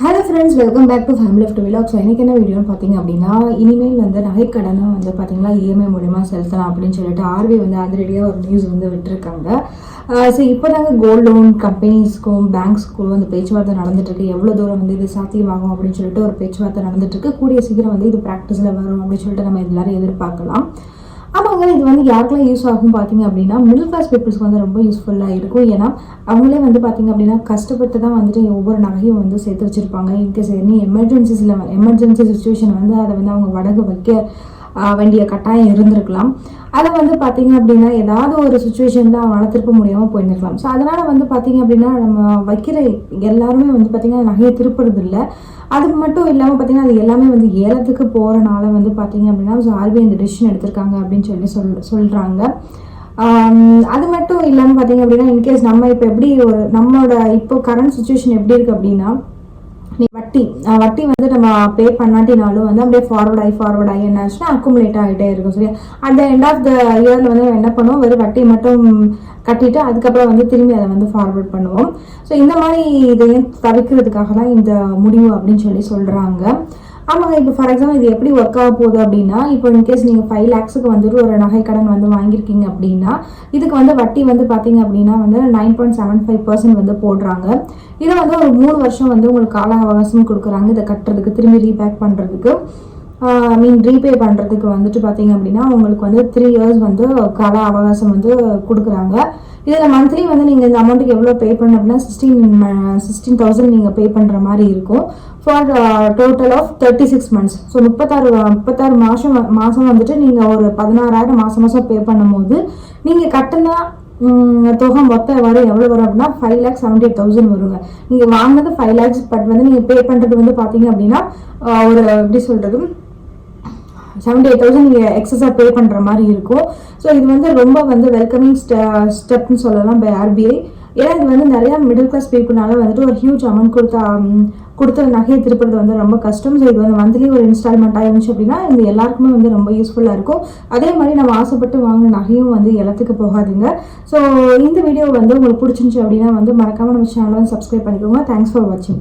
Hello friends welcome back to family of vlog so எனக்கு என்ன வீடியோன்னு பார்த்தீங்க அப்படின்னா இனிமேல் வந்து நகைக்கடனை வந்து பார்த்தீங்களா இஎம்ஐ மூலியமாக செலுத்தலாம் அப்படின்னு சொல்லிட்டு ஆர்பிஐ வந்து அதிரடியாக ஒரு நியூஸ் வந்து விட்டுருக்காங்க. ஸோ இப்போ தாங்க கோல்டு லோன் கம்பெனிஸ்க்கும் பேங்க்ஸ்க்கும் வந்து பேச்சுவார்த்தை நடந்துட்டுருக்கு. எவ்வளோ தூரம் வந்து இது சாத்தியமாகும் அப்படின்னு சொல்லிட்டு ஒரு பேச்சுவார்த்தை நடந்துட்டுருக்கு. கூடிய சீக்கிரம் வந்து இது ப்ராக்டிஸில் வரும் அப்படின்னு சொல்லிட்டு நம்ம எல்லாரும் எதிர்பார்க்கலாம். ஆமாங்க இது வந்து யாருக்கெல்லாம் யூஸ் ஆகும் பார்த்தீங்க அப்படின்னா மிடில் கிளாஸ் பீப்புள்ஸ்க்கு வந்து ரொம்ப யூஸ்ஃபுல்லாக இருக்கும். ஏன்னா அவங்களே வந்து பார்த்தீங்க அப்படின்னா கஷ்டப்பட்டு தான் வந்துட்டு ஒவ்வொரு நகையும் வந்து சேர்த்து வச்சுருப்பாங்க. இன்கேஸ் எனி எமர்ஜென்சிஸில் எமர்ஜென்சி சுச்சுவேஷன் வந்து அதை வந்து அவங்க வடகு வைக்க வேண்டிய கட்டாயம் இருந்திருக்கலாம். அதை வந்து பார்த்தீங்க அப்படின்னா ஏதாவது ஒரு சுச்சுவேஷனில் அவனால் திருப்ப முடியாமல் போயிருந்துருக்கலாம். ஸோ அதனால் வந்து பார்த்தீங்க அப்படின்னா நம்ம வைக்கிற எல்லாருமே வந்து பார்த்தீங்கன்னா நகையை திருப்புறது இல்லை அதுக்கு மட்டும் இல்லாமல் பார்த்தீங்கன்னா அது எல்லாமே வந்து ஏலத்துக்கு போகிறனால வந்து பார்த்தீங்க அப்படின்னா ஸோ ஆர்பிஐ இந்த டிசிஷன் எடுத்திருக்காங்க அப்படின்னு சொல்லி சொல் சொல்கிறாங்க அது மட்டும் இல்லாமல் பார்த்தீங்க அப்படின்னா இன்கேஸ் நம்ம இப்போ எப்படி ஒரு நம்மளோட இப்போ கரண்ட் சுச்சுவேஷன் எப்படி இருக்குது அப்படின்னா வட்டி வட்டி வந்து நம்ம பே பண்ணாட்டினாலும் வந்து அப்படியே ஃபார்வர்ட் ஆகி ஃபார்வர்ட் ஆகி என்ன ஆச்சுன்னா அக்குமுலேட் ஆகிட்டே இருக்கும் சரியா? At the end of the இயரில் வந்து என்ன பண்ணுவோம்? வெறும் வட்டி மட்டும் கட்டிட்டு அதுக்கப்புறம் வந்து திரும்பி அதை வந்து ஃபார்வர்ட் பண்ணுவோம். ஸோ இந்த மாதிரி இதையும் தவிர்க்கிறதுக்காக தான் இந்த முடிவு அப்படின்னு சொல்லி சொல்கிறாங்க ஆமாங்க இப்போ ஃபார் எக்ஸாம்பிள் இது எப்படி ஒர்க் ஆக போகுது அப்படின்னா இப்போ இன்கேஸ் நீங்கள் ஃபைவ் லேக்ஸுக்கு வந்துட்டு ஒரு நகை கடன் வந்து வாங்கியிருக்கீங்க அப்படின்னா இதுக்கு வந்து வட்டி வந்து பார்த்தீங்க அப்படின்னா வந்து nine point seven five percent வந்து போடுறாங்க. இதை வந்து ஒரு மூணு வருஷம் வந்து உங்களுக்கு கால அவகாசம் கொடுக்குறாங்க. இதை கட்டுறதுக்கு திரும்பி ரீபேக் பண்ணுறதுக்கு ஐ மீன் ரீபே பண்ணுறதுக்கு வந்துட்டு பார்த்தீங்க அப்படின்னா உங்களுக்கு வந்து த்ரீ இயர்ஸ் வந்து கால அவகாசம் வந்து கொடுக்குறாங்க. இதில் மந்த்லி வந்து நீங்கள் இந்த அமௌண்ட்டுக்கு எவ்வளோ பே பண்ண அப்படின்னா சிக்ஸ்டீன் சிக்ஸ்டீன் தௌசண்ட் நீங்கள் பே பண்ணுற மாதிரி இருக்கும். For total of thirty six months so முப்பத்தாறு முப்பத்தாறு மாதம் மாதம் வந்துட்டு நீங்கள் ஒரு பதினாறாயிரம் மாதம் மாதம் பே பண்ணும்போது நீங்கள் கட்டின தொகை மொத்தம் வரும் எவ்வளோ வரும் அப்படின்னா five lakhs seventy eight thousand வருங்க. நீங்கள் வாங்கினது ஃபைவ் லேக்ஸ் பட் வந்து நீங்கள் பே பண்ணுறது வந்து பார்த்தீங்க அப்படின்னா ஒரு எப்படி சொல்கிறது செவன்டி எயிட் தௌசண்ட் நீங்கள் எக்ஸஸாக பே பண்ணுற மாதிரி இருக்கும். ஸோ இது வந்து ரொம்ப வந்து வெல்கமிங் ஸ்டெப்னு சொல்லலாம் பை ஆர்பிஐ ஏன்னா இது வந்து நிறையா மிடில் கிளாஸ் பீப்புனால வந்துட்டு ஒரு ஹியூஜ் அமௌண்ட் கொடுத்தா கொடுத்த நகையை திருப்புறது வந்து ரொம்ப கஷ்டம். ஸோ இது வந்து மந்த்லி ஒரு இன்ஸ்டால்மெண்ட் ஆயிருந்துச்சு அப்படின்னா இது எல்லாருக்குமே வந்து ரொம்ப யூஸ்ஃபுல்லாக இருக்கும். அதே மாதிரி நம்ம ஆசைப்பட்டு வாங்கின நகையும் வந்து எல்லாத்துக்கு போகாதுங்க. ஸோ இந்த வீடியோ வந்து உங்களுக்கு பிடிச்சிருந்துச்சு அப்படின்னா வந்து மறக்காம நம்ம சேனலை வந்து சப்ஸ்கிரைப் பண்ணிக்கோங்க. தேங்க்ஸ் ஃபார் வாட்சிங்